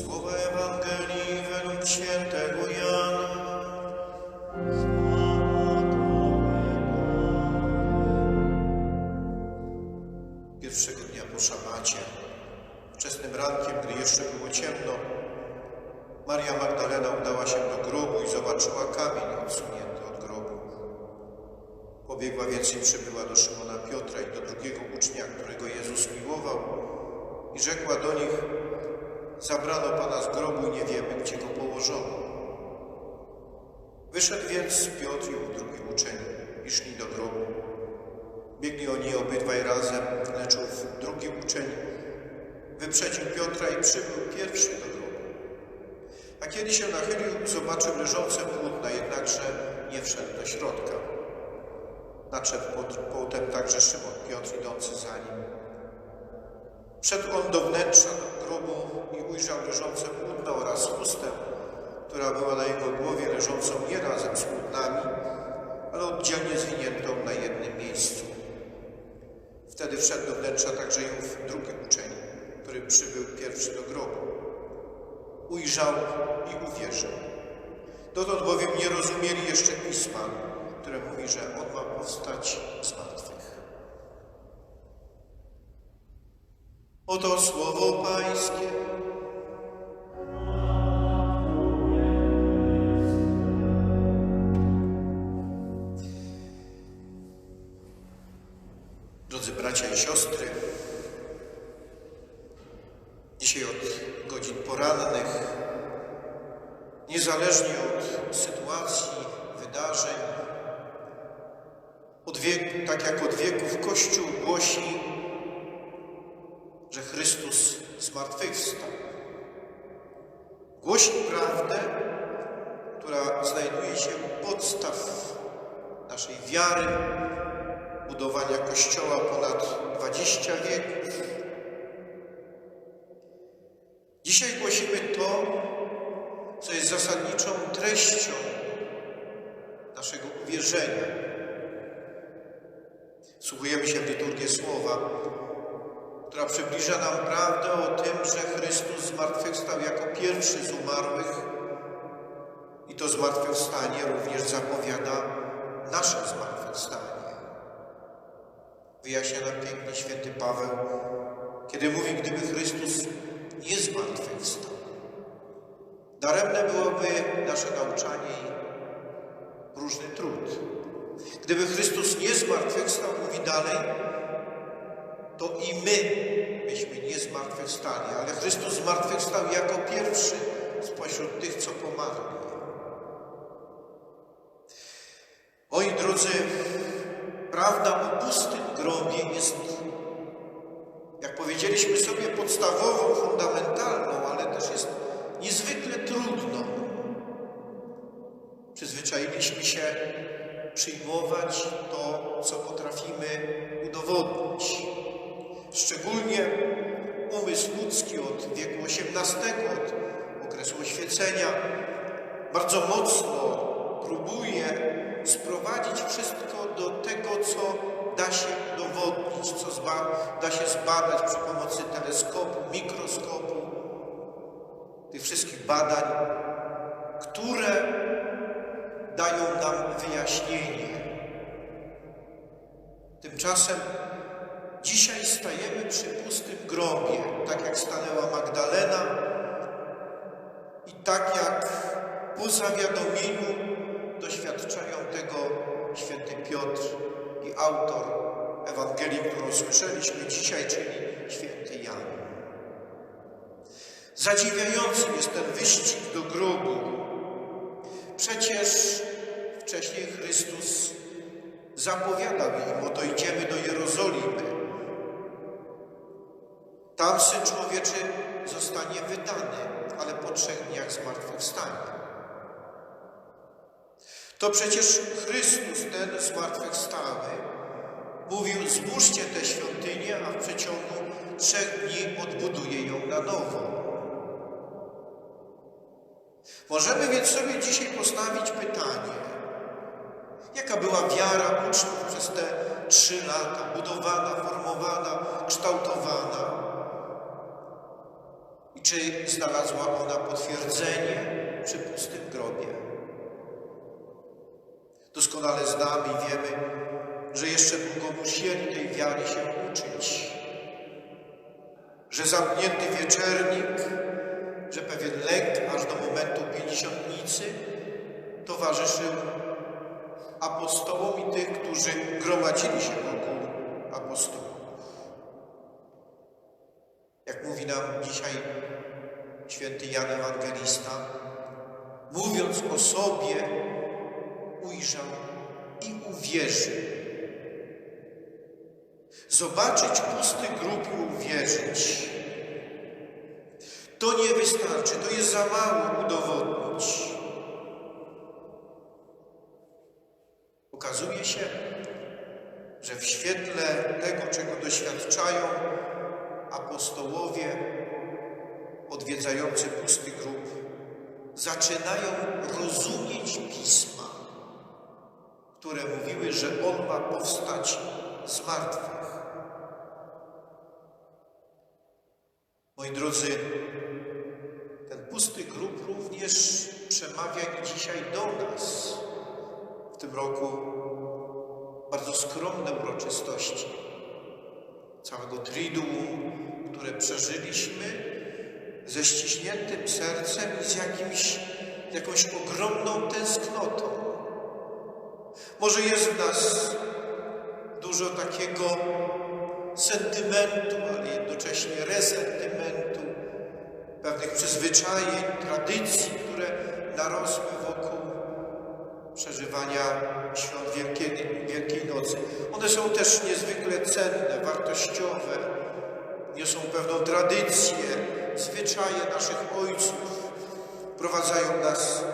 Słowa Ewangelii według świętego Jana. Pierwszego dnia po szabacie, wczesnym rankiem, gdy jeszcze było ciemno, Maria Magdalena udała się do grobu i zobaczyła kamień odsunięty od grobu. Pobiegła więc i przybyła do Szymona Piotra i do drugiego ucznia, którego Jezus miłował i rzekła do nich, zabrano Pana z grobu i nie wiemy, gdzie go położono. Wyszedł więc Piotr i ów drugi uczeń i szli do grobu. Biegli oni obydwaj razem, lecz ów drugi uczeń wyprzedził Piotra i przybył pierwszy do grobu. A kiedy się nachylił, zobaczył leżące płótna, jednakże nie wszedł do środka. Nadszedł pot- potem także Szymon Piotr idący za nim. Wszedł on do wnętrza do grobu i ujrzał leżące płótna oraz chustę, która była na jego głowie, leżącą nie razem z płótnami, ale oddzielnie zwiniętą na jednym miejscu. Wtedy wszedł do wnętrza także i ów drugi uczeń, który przybył pierwszy do grobu. Ujrzał i uwierzył. Dotąd bowiem nie rozumieli jeszcze pisma, które mówi, że on ma powstać z martwych. Oto słowo Pańskie. Drodzy bracia i siostry, dzisiaj od godzin porannych, niezależnie od sytuacji, wydarzeń, od wieku, tak jak od wieków Kościół głosi, że Chrystus zmartwychwstał. Głosi prawdę, która znajduje się u podstaw naszej wiary, budowania Kościoła ponad 20 wieków. Dzisiaj głosimy to, co jest zasadniczą treścią naszego uwierzenia. Słuchujemy się w liturgię Słowa, która przybliża nam prawdę o tym, że Chrystus zmartwychwstał jako pierwszy z umarłych i to zmartwychwstanie również zapowiada nasze zmartwychwstanie. Wyjaśnia nam pięknie święty Paweł, kiedy mówi, gdyby Chrystus nie zmartwychwstał, daremne byłoby nasze nauczanie i różny trud. Gdyby Chrystus nie zmartwychwstał, mówi dalej, to i my byśmy nie zmartwychwstali, ale Chrystus zmartwychwstał jako pierwszy spośród tych, co pomarli. Moi drodzy, prawda o pustym grobie jest, jak powiedzieliśmy sobie, podstawową, fundamentalną, ale też jest niezwykle trudną. Przyzwyczailiśmy się przyjmować to, co potrafimy udowodnić. Szczególnie umysł ludzki od wieku XVIII, od okresu oświecenia, bardzo mocno próbuje sprowadzić wszystko do tego, co da się udowodnić, co da się zbadać przy pomocy teleskopu, mikroskopu, tych wszystkich badań, które dają nam wyjaśnienie. Tymczasem dzisiaj stajemy przy pustym grobie, tak jak stanęła Magdalena i tak jak po zawiadomieniu doświadczają tego święty Piotr i autor Ewangelii, którą słyszeliśmy dzisiaj, czyli święty Jan. Zadziwiający jest ten wyścig do grobu. Przecież wcześniej Chrystus zapowiadał im, oto idziemy do Jerozolimy. Tam Syn Człowieczy zostanie wydany, ale po trzech dniach zmartwychwstanie. To przecież Chrystus, ten zmartwychwstały, mówił, zbóżcie tę świątynię, a w przeciągu trzech dni odbuduje ją na nowo. Możemy więc sobie dzisiaj postawić pytanie, jaka była wiara uczniów przez te trzy lata, budowana, formowana, kształtowana. I czy znalazła ona potwierdzenie przy pustym grobie? Doskonale znamy i wiemy, że jeszcze długo musieli tej wiary się uczyć. Że zamknięty wieczernik, że pewien lęk aż do momentu pięćdziesiątnicy towarzyszył apostołom i tych, którzy gromadzili się wokół apostołów. Jak mówi nam dzisiaj święty Jan Ewangelista, mówiąc o sobie, ujrzał i uwierzył. Zobaczyć pusty grób i uwierzyć. To nie wystarczy, to jest za mało udowodnić. Okazuje się, że w świetle tego, czego doświadczają apostołowie odwiedzający pusty grób, zaczynają rozumieć pisma, które mówiły, że on ma powstać z martwych. Moi drodzy, ten pusty grób również przemawia i dzisiaj do nas. W tym roku bardzo skromne uroczystości całego Triduum, które przeżyliśmy ze ściśniętym sercem i z jakimś, jakąś ogromną tęsknotą. Może jest w nas dużo takiego sentymentu, ale jednocześnie resentymentu, pewnych przyzwyczajeń, tradycji, które narosły przeżywania świąt Wielkiej, Wielkiej Nocy. One są też niezwykle cenne, wartościowe, niosą pewną tradycję, zwyczaje naszych ojców, prowadzają nas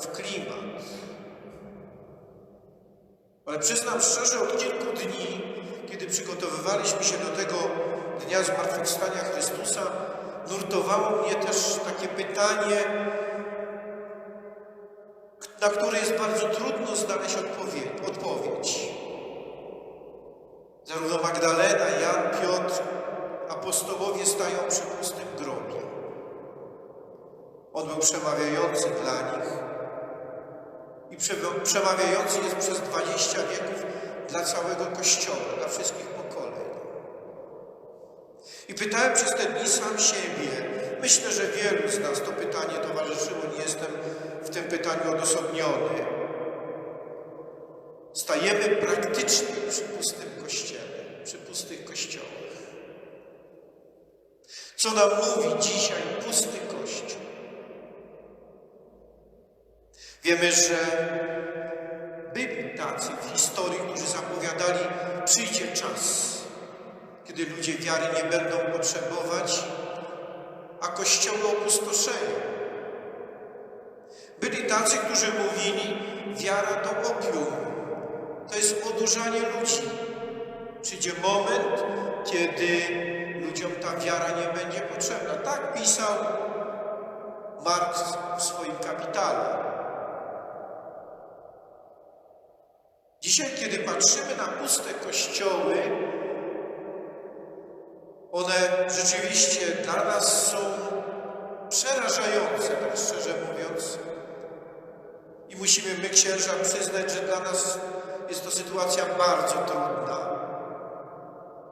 w klimat. Ale przyznam szczerze, od kilku dni, kiedy przygotowywaliśmy się do tego Dnia Zmartwychwstania Chrystusa, nurtowało mnie też takie pytanie, na które jest bardzo trudno znaleźć odpowiedź. Zarówno Magdalena, Jan, Piotr, apostołowie stają przy pustym grobie. On był przemawiający dla nich i przemawiający jest przez dwadzieścia wieków dla całego Kościoła, dla wszystkich. I pytałem przez te dni sam siebie, myślę, że wielu z nas to pytanie towarzyszyło, nie jestem w tym pytaniu odosobniony. Stajemy praktycznie przy pustym kościele, przy pustych kościołach. Co nam mówi dzisiaj pusty kościół? Wiemy, że byli tacy w historii, którzy zapowiadali, przyjdzie czas, kiedy ludzie wiary nie będą potrzebować, a kościoły opustoszeją. Byli tacy, którzy mówili, wiara to opium, to jest odurzanie ludzi. Przyjdzie moment, kiedy ludziom ta wiara nie będzie potrzebna. Tak pisał Marx w swoim kapitale. Dzisiaj, kiedy patrzymy na puste kościoły, one rzeczywiście dla nas są przerażające, tak szczerze mówiąc. I musimy my, księża, przyznać, że dla nas jest to sytuacja bardzo trudna.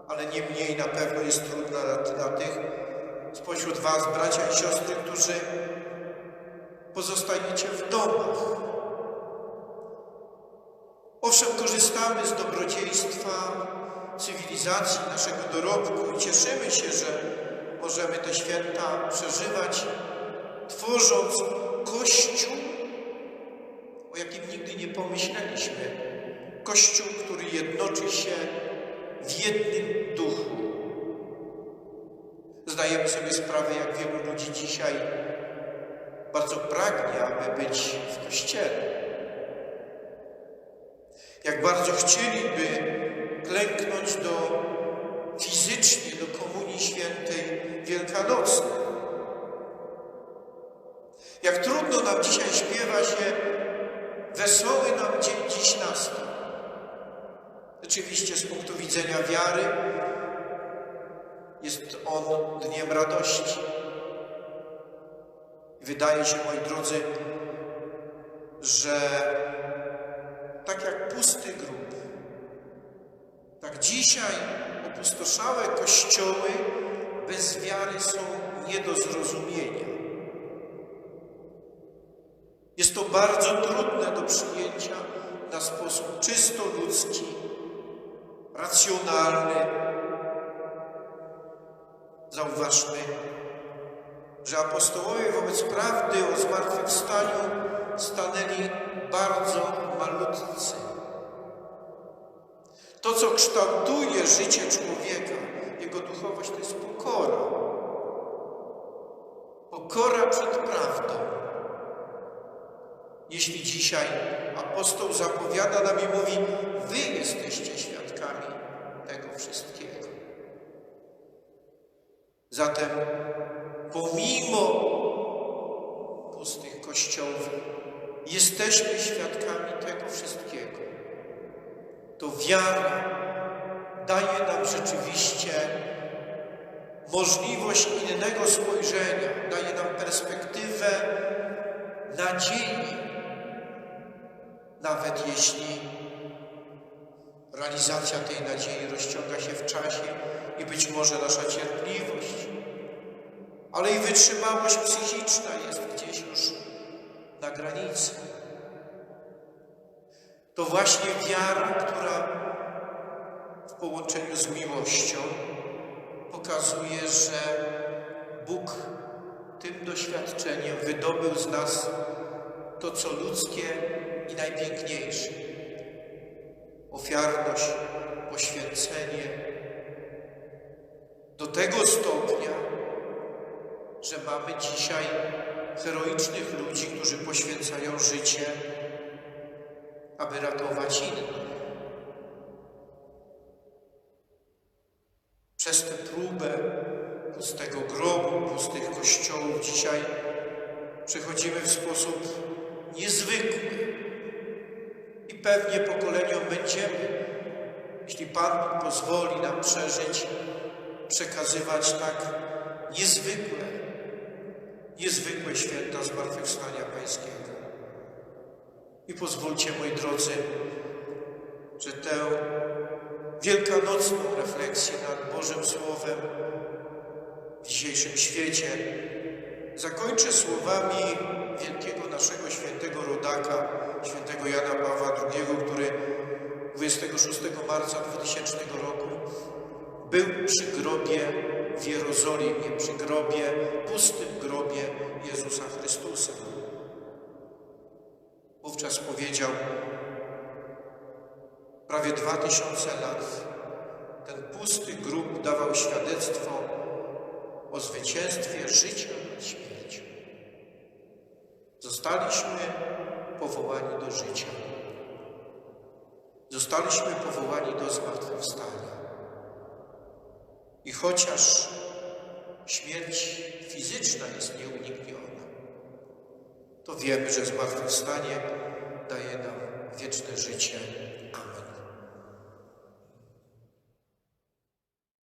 Ale nie mniej na pewno jest trudna dla, dla tych spośród Was, bracia i siostry, którzy pozostajecie w domach. Owszem, korzystamy z dobrodziejstwa cywilizacji, naszego dorobku i cieszymy się, że możemy te święta przeżywać, tworząc Kościół, o jakim nigdy nie pomyśleliśmy. Kościół, który jednoczy się w jednym duchu. Zdajemy sobie sprawę, jak wielu ludzi dzisiaj bardzo pragnie, aby być w Kościele. Jak bardzo chcieliby klęknąć do fizycznie do Komunii Świętej Wielkanocnej. Jak trudno nam dzisiaj śpiewa się wesoły nam dzień dziś nastał. Oczywiście z punktu widzenia wiary jest on dniem radości. Wydaje się, moi drodzy, że tak jak pusty grób, tak dzisiaj opustoszałe kościoły bez wiary są nie do zrozumienia. Jest to bardzo trudne do przyjęcia na sposób czysto ludzki, racjonalny. Zauważmy, że apostołowie wobec prawdy o zmartwychwstaniu stanęli bardzo malutcy. To, co kształtuje życie człowieka, jego duchowość, to jest pokora. Pokora przed prawdą. Jeśli dzisiaj apostoł zapowiada nam i mówi, wy jesteście świadkami tego wszystkiego. Zatem pomimo pustych kościołów jesteśmy świadkami tego wszystkiego. To wiara daje nam rzeczywiście możliwość innego spojrzenia, daje nam perspektywę nadziei, nawet jeśli realizacja tej nadziei rozciąga się w czasie i być może nasza cierpliwość, ale i wytrzymałość psychiczna jest gdzieś już na granicy. To właśnie wiara, która w połączeniu z miłością pokazuje, że Bóg tym doświadczeniem wydobył z nas to, co ludzkie i najpiękniejsze. Ofiarność, poświęcenie. Do tego stopnia, że mamy dzisiaj heroicznych ludzi, którzy poświęcają życie, aby ratować innych. Przez tę próbę pustego grobu, pustych kościołów dzisiaj przechodzimy w sposób niezwykły. I pewnie pokoleniom będziemy, jeśli Pan pozwoli nam przeżyć, przekazywać tak niezwykłe, niezwykłe święta Zmartwychwstania Pańskiego. I pozwólcie, moi drodzy, że tę wielkanocną refleksję nad Bożym Słowem w dzisiejszym świecie zakończę słowami wielkiego naszego świętego rodaka, świętego Jana Pawła II, który 26 marca 2000 roku był przy grobie w Jerozolimie, przy grobie, pustym grobie Jezusa Chrystusa. Wówczas powiedział, prawie dwa tysiące lat ten pusty grób dawał świadectwo o zwycięstwie życia nad śmiercią. Zostaliśmy powołani do życia. Zostaliśmy powołani do zmartwychwstania. I chociaż śmierć fizyczna jest nieunikniona, to wiemy, że zmartwychwstanie daje nam wieczne życie. Amen.